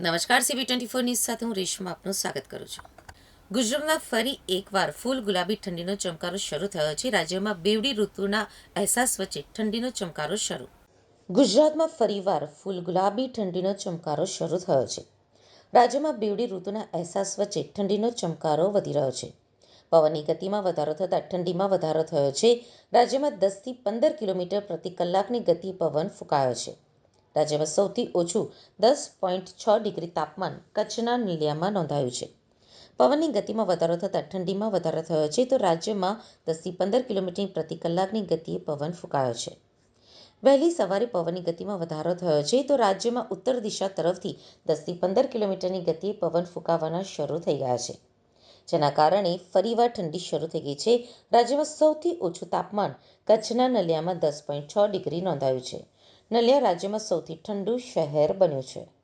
નમસ્કાર CB twenty four news સાથે હું રેશમા આપનું સ્વાગત કરું છું. ગુજરાતમાં ફરી એકવાર ફૂલ ગુલાબી ઠંડીનો ચમકારો શરૂ થયો છે. રાજ્યમાં બેવડી ઋતુના અહેસાસ વચ્ચે ઠંડીનો ચમકારો શરૂ. ગુજરાતમાં ફરીવાર ફૂલ ગુલાબી ઠંડીનો ચમકારો શરૂ થયો છે. રાજ્યમાં બેવડી ઋતુના અહેસાસ વચ્ચે ઠંડીનો ચમકારો વધી રહ્યો છે. પવનની ગતિમાં વધારો થતાં ઠંડીમાં વધારો થયો છે. રાજ્યમાં દસથી પંદર કિલોમીટર પ્રતિ કલાકની ગતિ પવન ફૂંકાયો છે. રાજ્યમાં સૌથી ઓછું દસ પોઈન્ટ છ ડિગ્રી તાપમાન કચ્છના નીલિયામાં નોંધાયું છે. પવનની ગતિમાં વધારો થતાં ઠંડીમાં વધારો થયો છે તો રાજ્યમાં દસથી પંદર કિલોમીટર પ્રતિ કલાકની ગતિએ પવન ફૂંકાયો છે. વહેલી સવારે પવનની ગતિમાં વધારો થયો છે તો રાજ્યમાં ઉત્તર દિશા તરફથી દસથી પંદર કિલોમીટરની ગતિએ પવન ફૂંકાવાના શરૂ થઈ ગયા છે. જેના કારણે ફરીવાર ઠંડી શરૂ થઈ ગઈ છે. રાજ્યમાં સૌથી ઓછું તાપમાન કચ્છના નલિયામાં દસ પોઈન્ટ છ ડિગ્રી નોંધાયું છે. નલિયા રાજ્યમાં સૌથી ઠંડુ શહેર બન્યું છે.